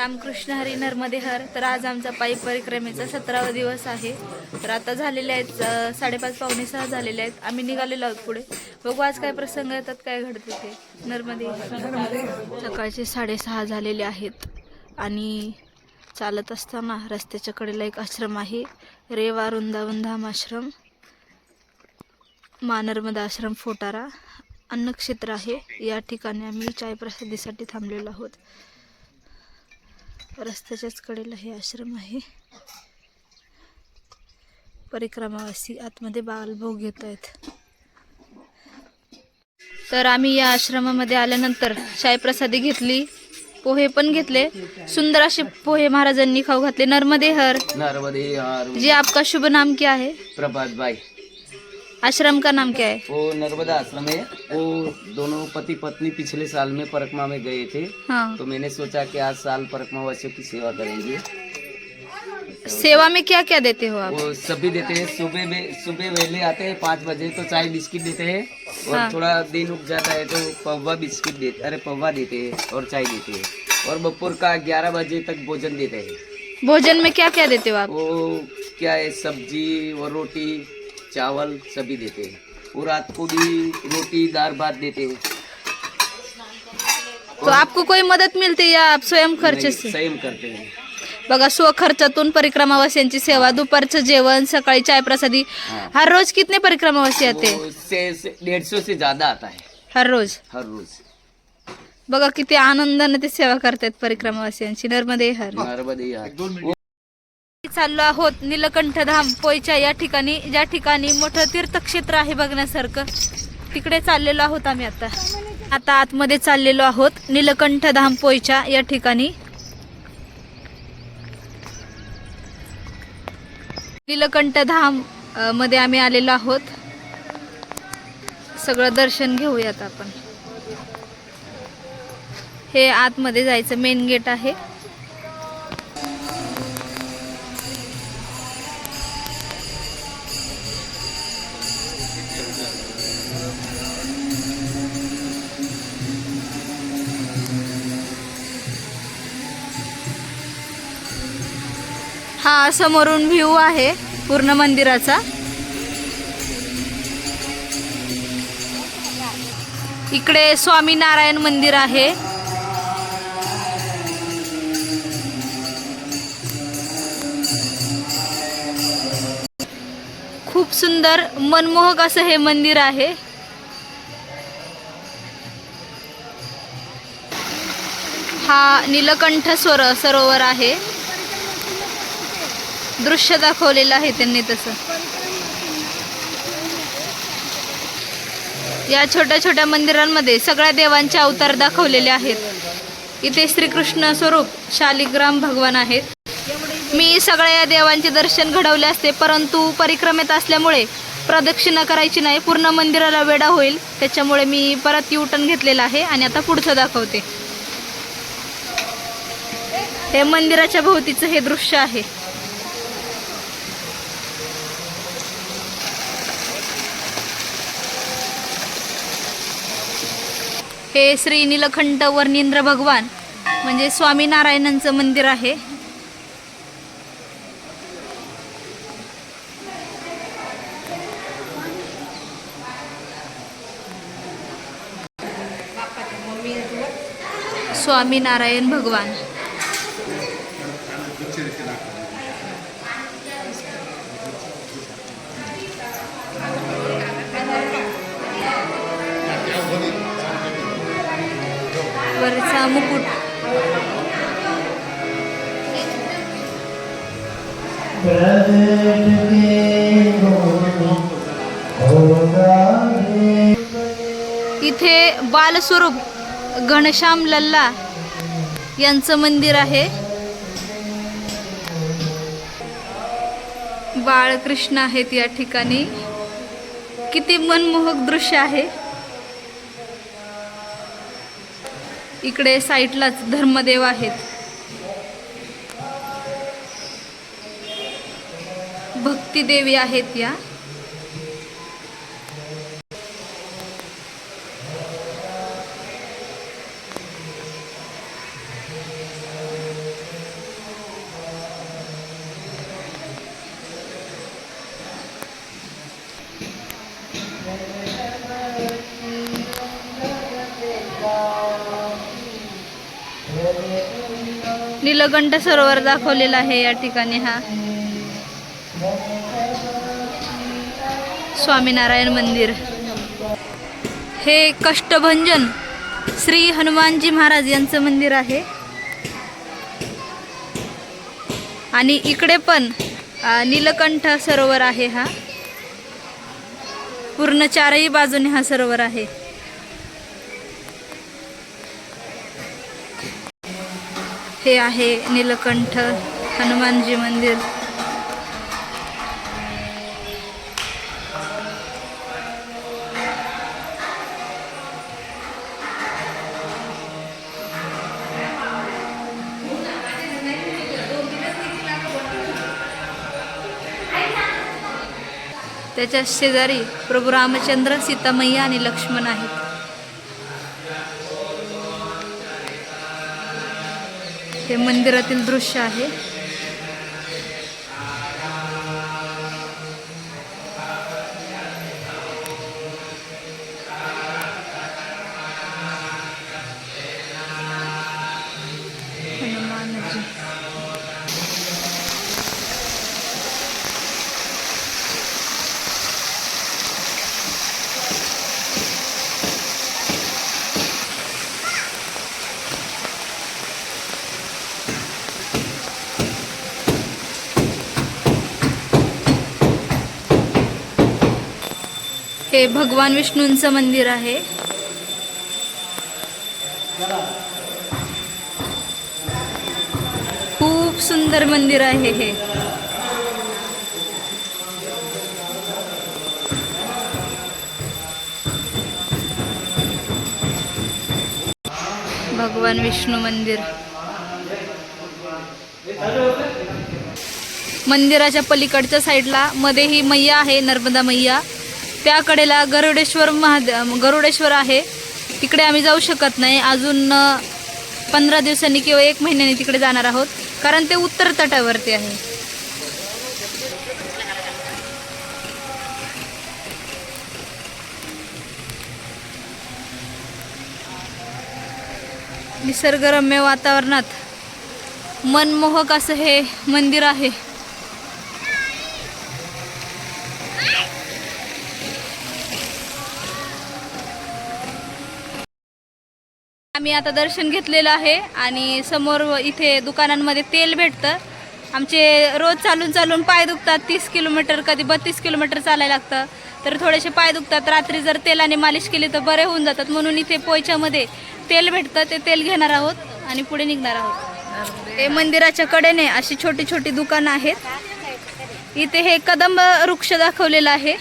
रामकृष्ण हरी नर्मदे हर तर आज आमचा पायी परिक्रमेचा सतरावा दिवस आहे. तर आता झालेले आहेत साडेपाच पावणे सहा झालेले आहेत. आम्ही निघालेलो आहोत पुढे. बघू आज काय प्रसंग येतात काय घडते ते. नर्मदे. सकाळचे साडेसहा झालेले आहेत आणि चालत असताना रस्त्याच्या कडेला एक आश्रम आहे. रेवा वृंदावन धाम आश्रम. मानर्मदा आश्रम फोटारा. अन्नक्षेत्र आहे. या ठिकाणी आम्ही चाय प्रसादीसाठी थांबलेलो आहोत. रस्त्याच्याच कडेला हे आश्रम आहे. परिक्रमावासी आतमध्ये बालभोग घेत आहेत तर आम्ही या आश्रमामध्ये आल्यानंतर चायप्रसादी घेतली पोहे पण घेतले. सुंदर असे पोहे महाराजांनी खाऊ घातले. नर्मदे हर. नर्मदे यार जी आपका शुभ नाम क्या है? प्रभात भाई आश्रम का नाम क्या है? वो नर्मदा आश्रम है। वो दोनों पति पत्नी पिछले साल में परकमा में गए थे। हाँ। तो मैंने सोचा कि आज साल परकमा वासियों की सेवा करेंगे। सेवा में क्या क्या देते हो आप? वो सभी देते हैं। सुबह में सुबह वेले आते हैं पाँच बजे तो चाय बिस्किट देते हैं। और हाँ। थोड़ा दिन उग जाता है तो पौवा बिस्किट देते अरे पौवा देते हैं और चाय देते हैं। और बपोर का ग्यारह बजे तक भोजन देते हैं। भोजन में क्या क्या देते हो आप? वो क्या है? सब्ज़ी और रोटी। चावल सभी देते हैं। और रात को भी रोटी दाल भात देते हैं। तो आपको कोई मदद मिलती है या आप स्वयं खर्च नहीं, से? संयम करते हैं। बघा स्वखर्चातून परिक्रमावासियांची सेवा दुपारचं जेवण सकाळी चाय प्रसादी हाँ। हर रोज कितने परिक्रमावासी आते हैं? वो से, से डेढ़ सौ से ज्यादा आता है। हर रोज? हर रोज। बघा किती आनंदाने ते सेवा करतात परिक्रमावासियांची. नर्मदे हर. नर्मदे यार चाललो आहोत निलकंठ धाम पोयच्या या ठिकाणी ज्या ठिकाणी मोठं तीर्थक्षेत्र आहे बघण्यासारखं. तिकडे चाललेलो आहोत आम्ही आता. आता आतमध्ये चाललेलो आहोत निलकंठ धाम पोयच्या या ठिकाणी. निलकंठ धाममध्ये आम्ही आलेलो आहोत. सगळं दर्शन घेऊयात आपण. हे आतमध्ये जायचं मेन गेट आहे. हा समोरून व्ह्यू आहे पूर्ण मंदिराचा. इकडे स्वामीनारायण मंदिर आहे. खूप सुंदर मनमोहक असं हे मंदिर आहे. हा नीलकंठ स्वर सरोवर आहे. दृश्य दाखवलेलं आहे त्यांनी तसं. या छोट्या छोट्या मंदिरांमध्ये सगळ्या देवांचे अवतार दाखवलेले आहेत. इथे श्रीकृष्ण स्वरूप शालिग्राम भगवान आहेत. मी सगळ्या या देवांचे दर्शन घडवले असते परंतु परिक्रमेत असल्यामुळे प्रदक्षिणा करायची नाही पूर्ण मंदिराला वेडा होईल. त्याच्यामुळे मी परत युटर्न घेतलेला आहे आणि आता पुढचं दाखवते. हे मंदिराच्या भोवतीचं हे दृश्य आहे. हे श्री नीलकंठ वर्णिंद्र भगवान म्हणजे स्वामीनारायणांचं मंदिर आहे. स्वामीनारायण भगवान. बालस्वरूप घनश्याम लल्ला यांचं मंदिर आहे. बाळकृष्ण आहेत या ठिकाणी. किती मनमोहक दृश्य आहे. इकडे साईडलाच धर्मदेव आहेत. भक्तिदेवी आहेत या. नीलकंठ सरोवर दाखवलेला आहे या ठिकाणी हा. स्वामीनारायण मंदिर. हे कष्टभंजन श्री हनुमानजी महाराज यांचं मंदिर आहे. आणि इकडे पण नीलकंठ सरोवर आहे हा. पूर्ण चारही बाजूने हा सरोवर आहे. हे आहे नीलकंठ हनुमानजी मंदिर. त्याच्या शेजारी प्रभू रामचंद्र सीतामय्या आणि लक्ष्मण आहेत. हे मंदिरातील दृश्य आहे. हनुमानजी. हे भगवान विष्णूंचं मंदिर आहे. खूप सुंदर मंदिर आहे हे. भगवान विष्णू मंदिर. मंदिराच्या पलीकडच्या साईडला मध्ये ही मैया आहे नर्मदा मैया. त्या कडेला गरुडेश्वर महादेव गरुडेश्वर आहे. तिकडे आम्ही जाऊ शकत नाही. अजून पंधरा दिवसांनी किंवा एक महिन्याने तिकडे जाणार आहोत. कारण ते उत्तर तटावरती आहे. निसर्गरम्य वातावरणात मनमोहक असं हे मंदिर आहे. आम्ही आता दर्शन घेतलेलं आहे आणि समोर इथे दुकानांमध्ये तेल भेटतं. आमचे रोज चालून चालून पाय दुखतात तीस किलोमीटर कधी बत्तीस किलोमीटर चालायला लागतं. तर थोडेसे पाय दुखतात रात्री जर तेलाने मालिश केली तर बरे होऊन जातात. म्हणून इथे पोयच्यामध्ये तेल भेटतं ते तेल घेणार आहोत आणि पुढे निघणार आहोत. ते मंदिराच्या कडेने अशी छोटी छोटी दुकानं आहेत. इथे हे कदंब वृक्ष दाखवलेलं आहे.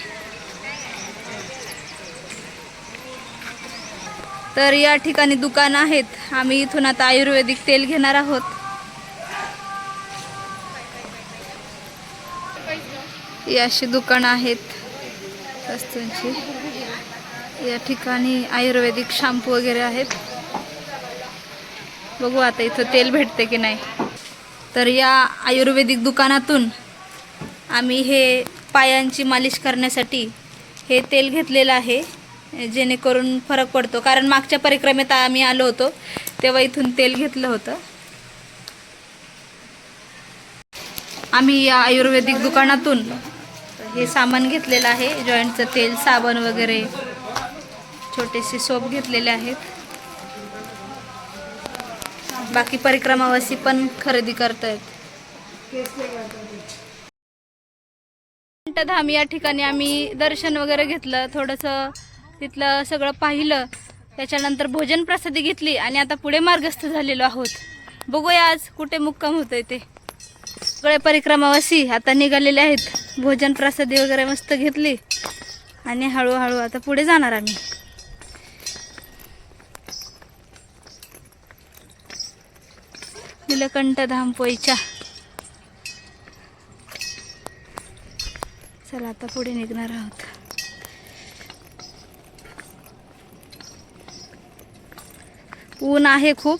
तर या ठिकाणी दुकान आहेत. आम्ही इथून आता आयुर्वेदिक तेल घेणार आहोत. ही अशी दुकानं आहेत वस्तूंची. या ठिकाणी आयुर्वेदिक शॅम्पू वगैरे आहेत. बघू आता इथं तेल भेटते की नाही. तर या आयुर्वेदिक दुकानातून आम्ही हे पायांची मालिश करण्यासाठी हे तेल घेतलेलं आहे. जेणेकरून फरक पडतो. कारण मागच्या परिक्रमेत आम्ही आलो होतो तेव्हा इथून तेल घेतलं होतं. आम्ही या आयुर्वेदिक दुकानातून हे सामान घेतलेलं आहे. जॉईंटचं तेल साबण वगैरे छोटेसे सोप घेतलेले आहेत. बाकी परिक्रमावासी पण खरेदी करतायत. धाम या ठिकाणी आम्ही दर्शन वगैरे घेतलं. थोडंसं तिथलं सगळं पाहिलं त्याच्यानंतर भोजन प्रसादी घेतली आणि आता पुढे मार्गस्थ झालेलो आहोत. बघूया आज कुठे मुक्काम होतोय ते. सगळे परिक्रमावासी आता निघालेले आहेत. भोजन प्रसादी वगैरे मस्त घेतली आणि हळूहळू आता पुढे जाणार आम्ही. निलकंठ धाम पोईच्या. चला आता पुढे निघणार आहोत. ऊन आहे खूप.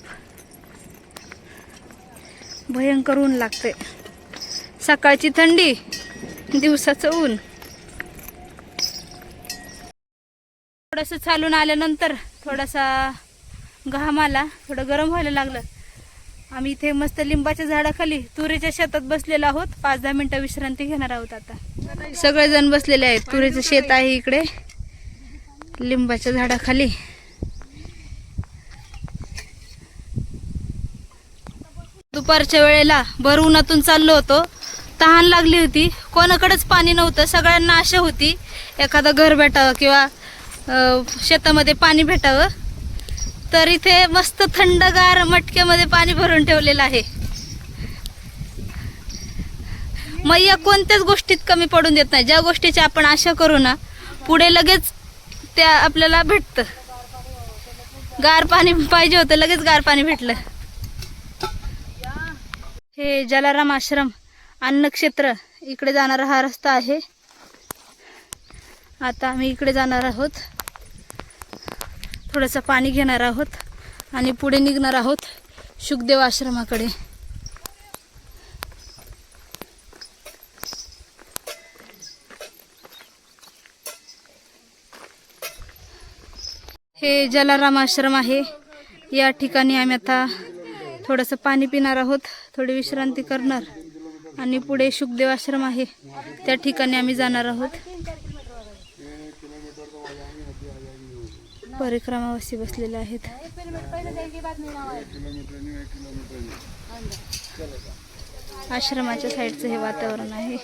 भयंकर ऊन लागते सकाळची थंडी दिवसाचं ऊन. थोडंसं चालून आल्यानंतर थोडासा घाम आला थोडं गरम व्हायला लागलं. आम्ही इथे मस्त लिंबाच्या झाडाखाली तुरीच्या शेतात बसलेलो आहोत. पाच दहा मिनिटं विश्रांती घेणार आहोत आता. सगळेजण बसलेले आहेत. तुरीचं शेत आहे इकडे. लिंबाच्या झाडाखाली. दुपारच्या वेळेला भर उन्हातून चाललो होतो. तहान लागली होती. कोणाकडेच पाणी नव्हतं. सगळ्यांना आशा होती एखादं घर भेटावं किंवा शेतामध्ये पाणी भेटावं. तर इथे मस्त थंडगार मटक्यामध्ये पाणी भरून ठेवलेलं आहे. मैया कोणत्याच गोष्टीत कमी पडून देत नाही. ज्या गोष्टीची आपण आशा करू ना पुढे लगेच त्या आपल्याला भेटतं. गार पाणी पाहिजे होतं लगेच गार पाणी भेटलं. हे जलाराम आश्रम अन्नक्षेत्र. इकडे जाणारा हा रस्ता आहे. आता आम्ही इकडे जाणार आहोत. थोडंसं पाणी घेणार आहोत आणि पुढे निघणार आहोत शुकदेव आश्रमाकडे. हे जलाराम आश्रम आहे. या ठिकाणी आम्ही आता थोडंसं पाणी पिणार आहोत थोडी विश्रांती करणार. आणि पुढे शुकदेव आश्रम आहे. त्या ठिकाणी आम्ही जाणार आहोत. परिक्रमावासी बसलेले आहेत. आश्रमाच्या साईडचं हे वातावरण आहे.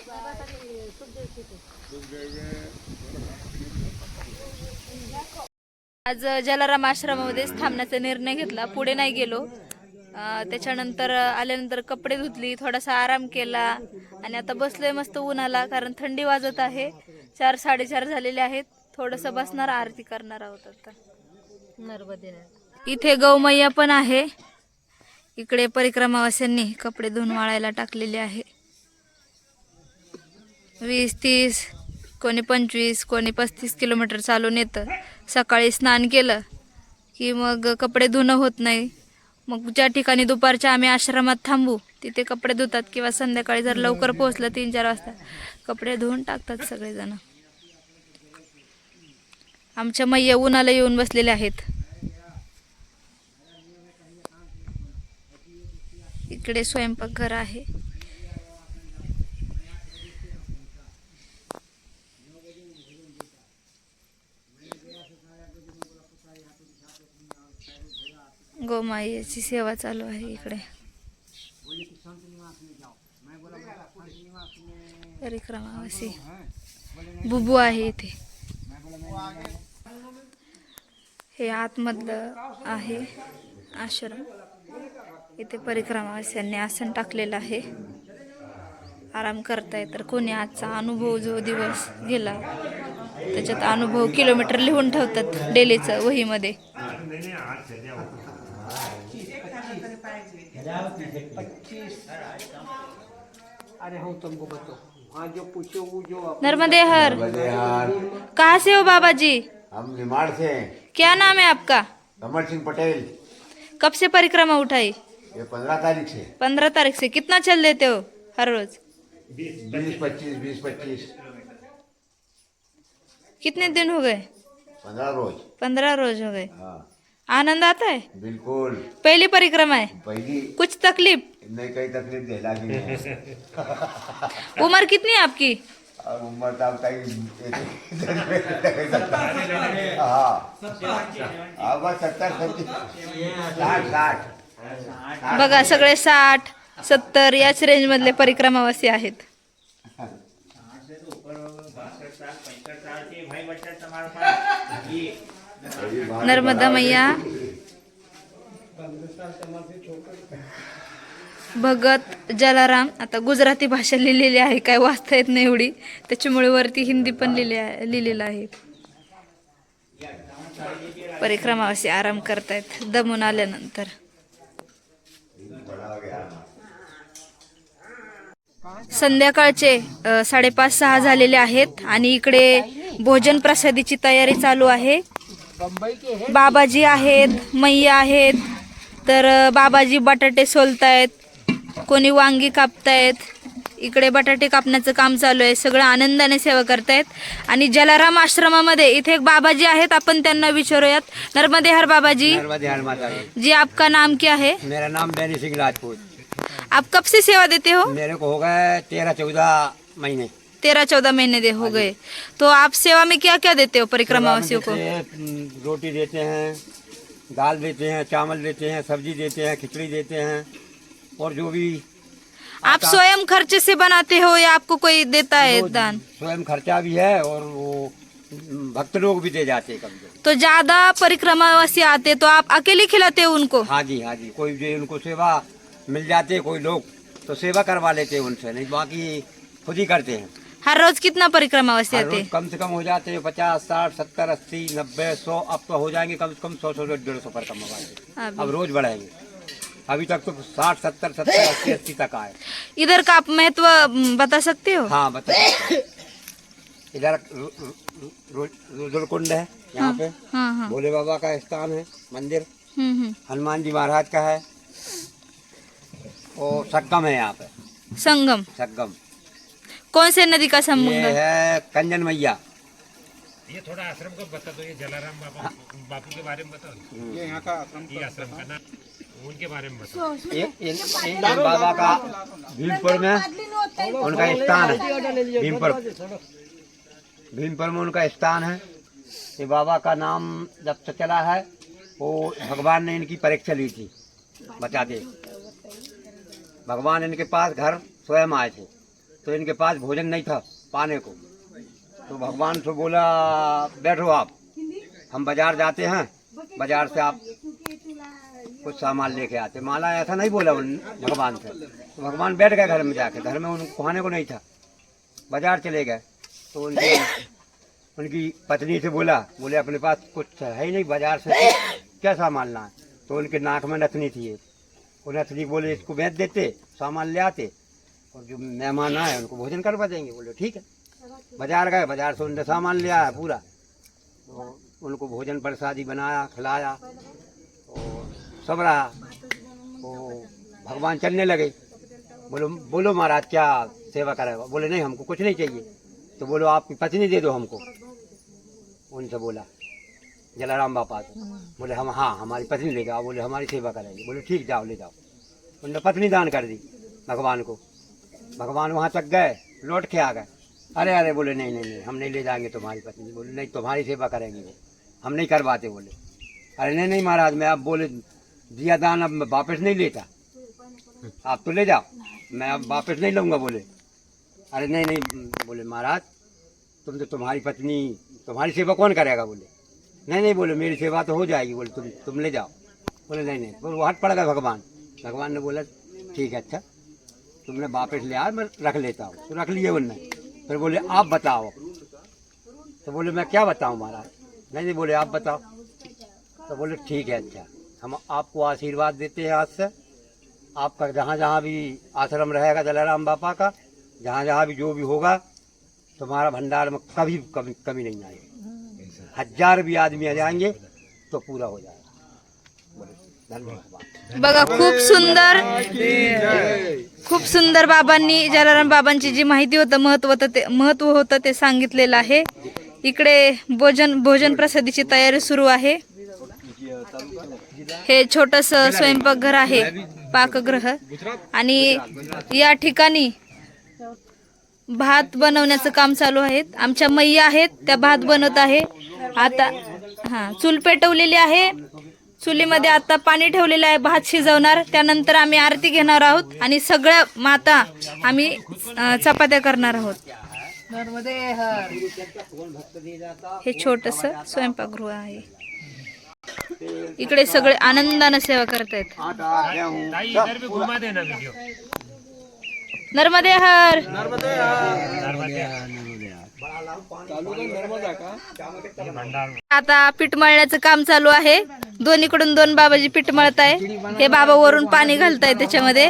आज जलाराम आश्रमामध्येच थांबण्याचा निर्णय घेतला. पुढे नाही गेलो. त्याच्यानंतर आल्यानंतर कपडे धुतली थोडासा आराम केला आणि आता बसलोय मस्त उन्हाला कारण थंडी वाजत आहे. चार साडेचार झालेले आहेत. थोडंसं बसणार आरती करणार आहोत आता. इथे गौमय्या पण आहे. इकडे परिक्रमावास्यांनी कपडे धुवून वाळायला टाकलेले आहे. वीस तीस कोणी पंचवीस कोणी पस्तीस किलोमीटर चालून येतं. सकाळी स्नान केलं की मग कपडे धुणं होत नाही. मग ज्या ठिकाणी दुपारच्या आम्ही आश्रमात थांबू तिथे कपडे धुतात किंवा संध्याकाळी जर लवकर पोहोचलं तीन चार वाजता कपडे धुवून टाकतात सगळेजण. आमच्या मैया उन्हाला येऊन बसलेले आहेत. इकडे स्वयंपाकघर आहे. गोमायेची सेवा चालू आहे इकडे. परिक्रमावासी. बुबू आहे इथे. हे आतमधलं आहे आश्रम. इथे परिक्रमावास्यांनी आसन टाकलेलं आहे. आराम करताय तर कोणी आजचा अनुभव जो दिवस गेला त्याच्यात अनुभव किलोमीटर लिहून ठेवतात डेलीचं वहीमध्ये. अरे हम तुमको बताओ। हाँ जो पूछो वो जो नर्मदे हर। कहाँ से हो बाबा जी हम निमाड़ से हैं। क्या नाम है आपका? कमर सिंह पटेल। कब से परिक्रमा उठाई? ये पंद्रह तारीख से। पंद्रह तारीख से। कितना चल देते हो हर रोज? बीस पच्चीस बीस पच्चीस। कितने दिन हो गए? पंद्रह रोज। पंद्रह रोज हो गए। हाँ। आनंद आता है बिल्कुल पहली परिक्रमा है पहली कुछ तकलीफ नहीं कई तकलीफ दे लगी नहीं उम्र कितनी है आपकी उम्र तो हाँ साठ बघा सगळे साठ सत्तर याच रेंज मधले परिक्रमावासी आहेत नर्मदा मैया. भगत जलाराम. आता गुजराती भाषा लिहिलेली आहे काय वाचता येत नाही एवढी. त्याच्यामुळे वरती हिंदी पण लिहिले आहे- लिहिलेलं आहे. परिक्रमावासी आराम करतायत दमून आल्यानंतर. संध्याकाळचे साडेपाच सहा झालेले आहेत आणि इकडे भोजन प्रसादीची तयारी चालू आहे. बाबाजी आहेत मैया आहेत तर बाबाजी बटाटे सोलतायत कोणी वांगी कापतायत इकडे बटाटे कापण्याचं काम चालू आहे सगळं आनंदाने सेवा करतायत. आणि जलाराम आश्रमामध्ये इथे एक बाबाजी आहेत आपण त्यांना विचारूयात. नर्मदे हर बाबाजी. जी जी आपका नाम क्या है? मेरा नाम बैनी सिंह राजपूत। आप कब से सेवा देते हो? मेरे को हो गए तेरह चौदह महीने। तेरह चौदह महीने दे हो गए। तो आप सेवा में क्या क्या देते हो परिक्रमावासियों को सेवा में देते हैं, हम्म, रोटी देते हैं दाल देते हैं चावल देते हैं सब्ज़ी देते हैं खिचड़ी देते हैं और जो भी आप स्वयं खर्चे से बनाते हो या आपको कोई देता है दान? स्वयं खर्चा भी है और वो हम्म, भक्त लोग भी दे जाते हैं कभी तो ज़्यादा परिक्रमावासी आते तो आप अकेले खिलाते हो उनको? हाँ जी हाँ जी। कोई जो उनको सेवा मिल जाते है कोई लोग तो सेवा करवा लेते हैं उनसे नहीं बाकी खुद ही करते हैं। हर रोज कितना परिक्रमावासी हर आते रोज कम से कम हो जाते हैं पचास साठ सत्तर अस्सी नब्बे सौ अब तो हो जाएँगे कम से कम सौ सौ डेढ़ सौ पर कम होगा अब रोज बढ़ाएँगे। अभी तक तो साठ सत्तर सत्तर अस्सी अस्सी तक आए। इधर का आप महत्व बता सकते हो? हाँ बताइए इधर रु- रु- रु- रुद्रकुंड है यहाँ पे। हाँ हाँ। भोले बाबा का स्थान है मंदिर। हम्म हम्म। हनुमान जी महाराज का है। और सक्कम है यहाँ पे। संगम। सक्कम कौन से नदी का ये संगम है कंजन मैया। ये थोड़ा आश्रम का बता दो ये जलाराम बाबा बापू के बारे में बताओ। ये यहाँ का आश्रम ये आश्रम का नाम उनके बारे में बताओ। ये बाबा का भीमपुर में उनका स्थान है। भीमपुर। भीमपुर में उनका स्थान है। ये बाबा का नाम जब से चला है वो भगवान ने इनकी परीक्षा ली थी। बचा दे। भगवान इनके पास घर स्वयं आए थे। तो इनके पास भोजन नहीं था पाने को। तो भगवान से बोला, बैठो आप। हम बाज़ार जाते हैं। बाज़ार से आप कुछ सामान लेके आते। माला ऐसा नहीं बोला भगवान से। तो भगवान बैठ गए घर में जाके। घर में उनको खाने को नहीं था। बाज़ार चले गए। तो उनकी उनकी पत्नी से बोला, बोले, अपने पास कुछ है ही नहीं बाज़ार से। क्या सामान लाए? तो उनके नाक में नथनी थी वो नथनी बोले, इसको बेच देते, सामान ले आते। और जो मेहमान आए, उनको भोजन करवा देंगे, बोले, ठीक है। बाज़ार गए, बाज़ार से उनने सामान ले आया पूरा। तो उनको भोजन प्रसादी बनाया, खिलाया, और सब रहा। तो भगवान चलने लगे। बोलो बोलो महाराज, क्या सेवा करेगा बोले, नहीं, हमको कुछ नहीं चाहिए। तो बोलो, आपकी पत्नी दे दो हमको। उनसे बोला, जलाराम बापा बोले, हम हाँ हमारी पत्नी ले जाओ बोले, हमारी सेवा करेंगे। बोले, ठीक, जाओ, ले जाओ। उनने पत्नी दान कर दी भगवान को। भगवान वहाँ तक गए, लौट के आ गए। अरे अरे, बोले, नहीं नहीं नहीं, हम नहीं ले जाएँगे तुम्हारी पत्नी। बोले, नहीं, तुम्हारी सेवा करेंगे वो। हम नहीं करवाते, बोले। अरे, नहीं नहीं, महाराज, मैं अब बोले, दिया दान अब मैं वापस नहीं लेता। आप तो ले जाओ। मैं अब वापस नहीं लूँगा, बोले। अरे, नहीं नहीं, बोले, महाराज, तुम तो तुम्हारी पत्नी, तुम्हारी सेवा कौन करेगा, बोले। नहीं नहीं, बोले, मेरी सेवा तो हो जाएगी, बोले, तुम तुम ले जाओ। बोले, नहीं नहीं बोले वो हट पड़ गए भगवान। भगवान ने बोला, ठीक है अच्छा। तुमने वापस ले आया मैं रख लेता हूँ। तो रख लिए उनने। फिर बोले आप बताओ। तो बोले मैं क्या बताऊँ महाराज? नहीं नहीं बोले आप बताओ। तो बोले ठीक है अच्छा। हम आपको आशीर्वाद देते हैं आज से। आपका जहाँ जहाँ भी आश्रम रहेगा जलाराम बापा का जहाँ जहाँ भी जो भी होगा तुम्हारा भंडार में कभी कभी कमी नहीं आएगी। हज़ार भी आदमी आ जाएँगे तो पूरा हो जाएगा। बघा खूप सुंदर खूप सुंदर बाबांनी जलाराम बाबांची जी माहिती होतं महत्त्व ते महत्त्व होतं ते सांगितलेलं आहे. इकडे भोजन भोजन प्रसादीची तयारी सुरू आहे. हे छोटस स्वयंपाकघर आहे पाकगृह. आणि या ठिकाणी भात बनवण्याचं काम चालू आहे. आमच्या मैया आहेत त्या भात बनवत आहे. आता हा चूल पेटवलेली आहे. चुलीमध्ये आता पाणी ठेवलेलं आहे भात शिजवणार. त्यानंतर आम्ही आरती घेणार आहोत आणि सगळ्या माता आम्ही चपात्या करणार आहोत. हे छोटस स्वयंपाकगृह आहे. इकडे सगळे आनंदानं सेवा करतायत. नर्मदे हर. आता पीठ मळण्याचं काम चालू आहे. दोन्हीकडून दोन बाबाजी पीठ मळत आहे हे बाबा वरून पाणी घालताय त्याच्यामध्ये.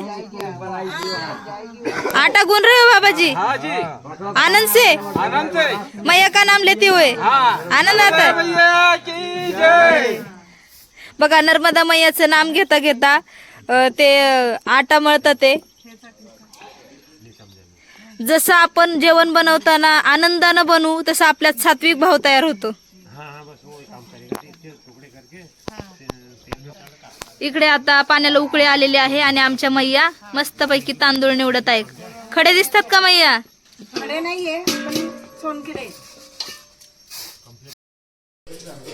आटा गुन रहे हो बाबा जी. आनंद से मैया का नाम लेते हुए आनंद आता. बघा नर्मदा मैयाचं नाम घेता घेता ते आटा मळतात ते. जसं आपण जेवण बनवताना आनंदानं बनवू तसं आपल्यात सात्विक भाव तयार होतो. इकडे आता पाण्याला उकळी आलेली आहे आणि आमच्या मैया मस्तपैकी तांदूळ निवडत आहे खडे दिसतात का मैया?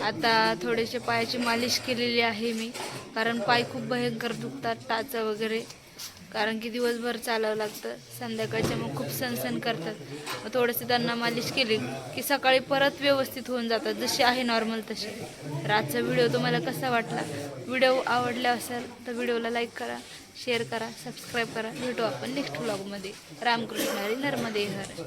आता थोडेसे पायाची मालिश केलेली आहे मी कारण पाय खूप भयंकर दुखतात टाच वगैरे. कारण की दिवसभर चालावं लागतं. संध्याकाळच्या मग खूप सणसण करतात. मग थोडंसं त्यांना मालिश केली की सकाळी परत व्यवस्थित होऊन जातात. जशी आहे नॉर्मल तशी. तर आजचा व्हिडिओ तुम्हाला कसा वाटला? व्हिडिओ आवडला असेल तर व्हिडिओला लाईक करा शेअर करा सबस्क्राईब करा. भेटू आपण नेक्स्ट व्लॉगमध्ये रामकृष्ण हरी नर्मदे हर.